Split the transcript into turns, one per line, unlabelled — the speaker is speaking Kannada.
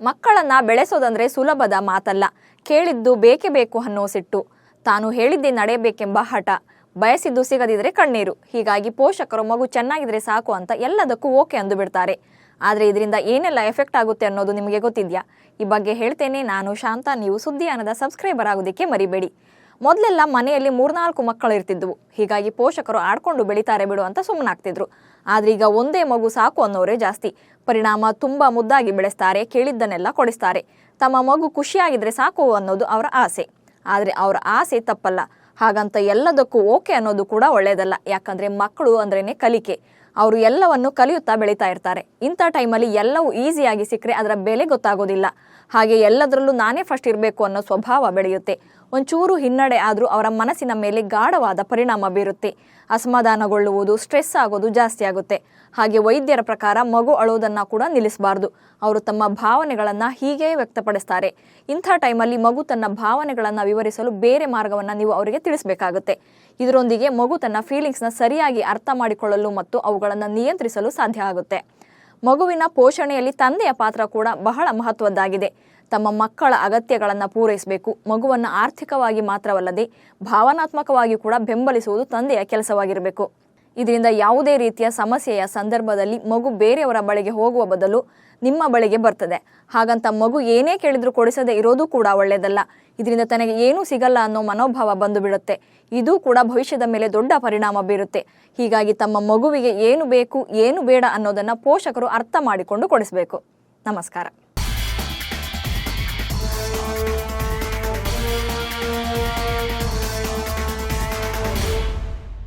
ಮಕ್ಕಳನ್ನ ಬೆಳೆಸೋದಂದ್ರೆ ಸುಲಭದ ಮಾತಲ್ಲ. ಕೇಳಿದ್ದು ಬೇಕೇ ಬೇಕು ಅನ್ನೋ ಸಿಟ್ಟು. ತಾನು ಹೇಳಿದ್ದೇ ನಡೆಯಬೇಕೆಂಬ ಹಠ. ಬಯಸಿದ್ದು ಸಿಗದಿದ್ರೆ ಕಣ್ಣೀರು. ಹೀಗಾಗಿ ಪೋಷಕರು ಮಗು ಚೆನ್ನಾಗಿದ್ರೆ ಸಾಕು ಅಂತ ಎಲ್ಲದಕ್ಕೂ ಓಕೆ ಅಂದು ಬಿಡ್ತಾರೆ. ಆದರೆ ಇದರಿಂದ ಏನೆಲ್ಲ ಎಫೆಕ್ಟ್ ಆಗುತ್ತೆ ಅನ್ನೋದು ನಿಮಗೆ ಗೊತ್ತಿದೆಯಾ? ಈ ಬಗ್ಗೆ ಹೇಳ್ತೇನೆ ನಾನು ಶಾಂತ. ನೀವು ಸುದ್ದಿಯಾನದ ಸಬ್ಸ್ಕ್ರೈಬರ್ ಆಗೋದಕ್ಕೆ ಮರಿಬೇಡಿ. ಮೊದಲೆಲ್ಲ ಮನೆಯಲ್ಲಿ ಮೂರ್ನಾಲ್ಕು ಮಕ್ಕಳು ಇರ್ತಿದ್ವು. ಹೀಗಾಗಿ ಪೋಷಕರು ಆಡ್ಕೊಂಡು ಬೆಳಿತಾರೆ ಬಿಡು ಅಂತ ಸುಮ್ಮನಾಗ್ತಿದ್ರು ಆದ್ರೆ ಈಗ ಒಂದೇ ಮಗು ಸಾಕು ಅನ್ನೋರೇ ಜಾಸ್ತಿ. ಪರಿಣಾಮ ತುಂಬಾ ಮುದ್ದಾಗಿ ಬೆಳೆಸ್ತಾರೆ, ಕೇಳಿದ್ದನ್ನೆಲ್ಲ ಕೊಡಿಸ್ತಾರೆ. ತಮ್ಮ ಮಗು ಖುಷಿಯಾಗಿದ್ರೆ ಸಾಕು ಅನ್ನೋದು ಅವರ ಆಸೆ. ಆದರೆ ಅವರ ಆಸೆ ತಪ್ಪಲ್ಲ. ಹಾಗಂತ ಎಲ್ಲದಕ್ಕೂ ಓಕೆ ಅನ್ನೋದು ಕೂಡ ಒಳ್ಳೆಯದಲ್ಲ ಯಾಕಂದ್ರೆ ಮಕ್ಕಳು ಅಂದ್ರೇನೆ ಕಲಿಕೆ. ಅವರು ಎಲ್ಲವನ್ನು ಕಲಿಯುತ್ತಾ ಬೆಳೀತಾ ಇರ್ತಾರೆ. ಇಂಥ ಟೈಮಲ್ಲಿ ಎಲ್ಲವೂ ಈಸಿಯಾಗಿ ಸಿಕ್ಕರೆ ಅದರ ಬೆಲೆ ಗೊತ್ತಾಗೋದಿಲ್ಲ. ಹಾಗೆ ಎಲ್ಲದರಲ್ಲೂ ನಾನೇ ಫಸ್ಟ್ ಇರಬೇಕು ಅನ್ನೋ ಸ್ವಭಾವ ಬೆಳೆಯುತ್ತೆ. ಒಂಚೂರು ಹಿನ್ನಡೆ ಆದರೂ ಅವರ ಮನಸ್ಸಿನ ಮೇಲೆ ಗಾಢವಾದ ಪರಿಣಾಮ ಬೀರುತ್ತೆ. ಅಸಮಾಧಾನಗೊಳ್ಳುವುದು ಸ್ಟ್ರೆಸ್ ಆಗೋದು ಜಾಸ್ತಿ ಆಗುತ್ತೆ. ಹಾಗೆ ವೈದ್ಯರ ಪ್ರಕಾರ ಮಗು ಅಳೋದನ್ನ ಕೂಡ ನಿಲ್ಲಿಸಬಾರ್ದು. ಅವರು ತಮ್ಮ ಭಾವನೆಗಳನ್ನು ಹೀಗೆ ವ್ಯಕ್ತಪಡಿಸ್ತಾರೆ. ಇಂಥ ಟೈಮಲ್ಲಿ ಮಗು ತನ್ನ ಭಾವನೆಗಳನ್ನು ವಿವರಿಸಲು ಬೇರೆ ಮಾರ್ಗವನ್ನು ನೀವು ಅವರಿಗೆ ತಿಳಿಸಬೇಕಾಗುತ್ತೆ. ಇದರೊಂದಿಗೆ ಮಗು ತನ್ನ ಫೀಲಿಂಗ್ಸ್ನ ಸರಿಯಾಗಿ ಅರ್ಥ ಮಾಡಿಕೊಳ್ಳಲು ಮತ್ತು ಅವುಗಳನ್ನು ನಿಯಂತ್ರಿಸಲು ಸಾಧ್ಯ ಆಗುತ್ತೆ. ಮಗುವಿನ ಪೋಷಣೆಯಲ್ಲಿ ತಂದೆಯ ಪಾತ್ರ ಕೂಡ ಬಹಳ ಮಹತ್ವದ್ದಾಗಿದೆ. ತಮ್ಮ ಮಕ್ಕಳ ಅಗತ್ಯಗಳನ್ನು ಪೂರೈಸಬೇಕು. ಮಗುವನ್ನು ಆರ್ಥಿಕವಾಗಿ ಮಾತ್ರವಲ್ಲದೆ ಭಾವನಾತ್ಮಕವಾಗಿ ಕೂಡ ಬೆಂಬಲಿಸುವುದು ತಂದೆಯ ಕೆಲಸವಾಗಿರಬೇಕು. ಇದರಿಂದ ಯಾವುದೇ ರೀತಿಯ ಸಮಸ್ಯೆಯ ಸಂದರ್ಭದಲ್ಲಿ ಮಗು ಬೇರೆಯವರ ಬಳಿಗೆ ಹೋಗುವ ಬದಲು ನಿಮ್ಮ ಬಳಿಗೆ ಬರ್ತದೆ. ಹಾಗಂತ ಮಗು ಏನೇ ಕೇಳಿದ್ರು ಕೊಡಿಸದೆ ಇರೋದು ಕೂಡ ಒಳ್ಳೆಯದಲ್ಲ ಇದರಿಂದ ತನಗೆ ಏನೂ ಸಿಗಲ್ಲ ಅನ್ನೋ ಮನೋಭಾವ ಬಂದು ಬಿಡುತ್ತೆ. ಇದು ಕೂಡ ಭವಿಷ್ಯದ ಮೇಲೆ ದೊಡ್ಡ ಪರಿಣಾಮ ಬೀರುತ್ತೆ. ಹೀಗಾಗಿ ತಮ್ಮ ಮಗುವಿಗೆ ಏನು ಬೇಕು, ಏನು ಬೇಡ ಅನ್ನೋದನ್ನು ಪೋಷಕರು ಅರ್ಥ ಮಾಡಿಕೊಂಡು ಕೊಡಿಸಬೇಕು. ನಮಸ್ಕಾರ.